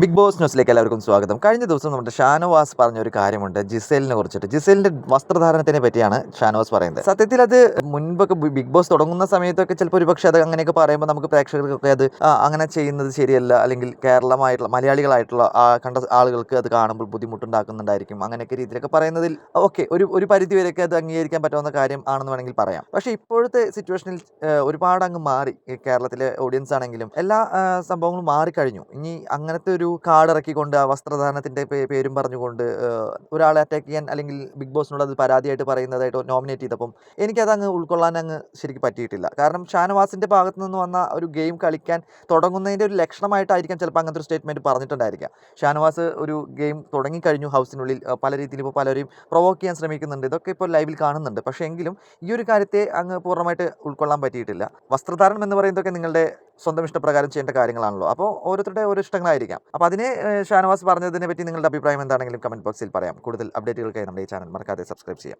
Big boss ന്യൂസിലേക്ക് എല്ലാവർക്കും സ്വാഗതം. കഴിഞ്ഞ ദിവസം നമ്മുടെ ഷാനവാസ് പറഞ്ഞ ഒരു കാര്യമുണ്ട് ജിസേലിനെ കുറിച്ചിട്ട്. ജിസേലിന്റെ വസ്ത്രധാരണത്തിനെ പറ്റിയാണ് ഷാനവാസ് പറയുന്നത്. സത്യത്തിൽ അത് മുൻപൊക്കെ ബിഗ് ബോസ് തുടങ്ങുന്ന സമയത്തൊക്കെ ചിലപ്പോൾ ഒരുപക്ഷെ അത് അങ്ങനെയൊക്കെ പറയുമ്പോൾ നമുക്ക് പ്രേക്ഷകർക്കൊക്കെ അത് അങ്ങനെ ചെയ്യുന്നത് ശരിയല്ല. അല്ലെങ്കിൽ കേരളമായിട്ടുള്ള മലയാളികളായിട്ടുള്ള കണ്ട ആളുകൾക്ക് അത് കാണുമ്പോൾ ബുദ്ധിമുട്ടുണ്ടാക്കുന്നുണ്ടായിരിക്കും. അങ്ങനെയൊക്കെ രീതിയിലൊക്കെ പറയുന്നതിൽ ഓക്കെ ഒരു ഒരു പരിധി വരെയൊക്കെ അത് അംഗീകരിക്കാൻ പറ്റാവുന്ന കാര്യം ആണെന്ന് വേണമെങ്കിൽ പറയാം. പക്ഷേ ഇപ്പോഴത്തെ സിറ്റുവേഷനിൽ ഒരുപാട് അങ്ങ് മാറി. കേരളത്തിലെ ഓഡിയൻസ് ആണെങ്കിലും എല്ലാ സംഭവങ്ങളും മാറിക്കഴിഞ്ഞു. ഇനി അങ്ങനത്തെ ഒരു കാർഡ് ഇറക്കിക്കൊണ്ട് ആ വസ്ത്രധാരണത്തിന്റെ പേരും പറഞ്ഞുകൊണ്ട് ഒരാളെ അറ്റാക്ക് ചെയ്യാൻ അല്ലെങ്കിൽ ബിഗ് ബോസിനോട് അത് പരാതിയായിട്ട് പറയുന്നതായിട്ട് നോമിനേറ്റ് ചെയ്തപ്പം എനിക്കത് അങ്ങ് ഉൾക്കൊള്ളാൻ അങ്ങ് ശരിക്കും പറ്റിയിട്ടില്ല. കാരണം ഷാനവാസിന്റെ ഭാഗത്ത് നിന്ന് വന്ന ഒരു ഗെയിം കളിക്കാൻ തുടങ്ങുന്നതിന്റെ ഒരു ലക്ഷണമായിട്ടായിരിക്കാം ചിലപ്പോൾ അങ്ങനത്തെ ഒരു സ്റ്റേറ്റ്മെന്റ് പറഞ്ഞിട്ടുണ്ടായിരിക്കാം. ഷാനവാസ് ഒരു ഗെയിം തുടങ്ങിക്കഴിഞ്ഞു ഹൗസിനുള്ളിൽ പല രീതിയിൽ ഇപ്പോൾ പലരെയും പ്രൊവോക്ക് ചെയ്യാൻ ശ്രമിക്കുന്നുണ്ട്. ഇതൊക്കെ ഇപ്പോൾ ലൈവിൽ കാണുന്നുണ്ട്. പക്ഷേ എങ്കിലും ഈ ഒരു കാര്യത്തെ അങ്ങ് പൂർണമായിട്ട് ഉൾക്കൊള്ളാൻ പറ്റിയിട്ടില്ല. വസ്ത്രധാരണം എന്ന് പറയുന്നതൊക്കെ നിങ്ങളുടെ സ്വന്തം ഇഷ്ടപ്രകാരം ചെയ്യേണ്ട കാര്യങ്ങളാണല്ലോ. അപ്പോൾ ഓരോരുത്തരുടെ ഓരോ ഇഷ്ടങ്ങളായിരിക്കാം. അപ്പോൾ അതിനെ ഷാനവാസ് പറഞ്ഞതിനെ പറ്റി നിങ്ങളുടെ അഭിപ്രായം എന്താണെങ്കിലും കമന്റ് ബോക്സിൽ പറയാം. കൂടുതൽ അപ്ഡേറ്റുകൾക്കായി നമ്മുടെ ഈ ചാനൽ മറക്കാതെ സബ്സ്ക്രൈബ് ചെയ്യാം.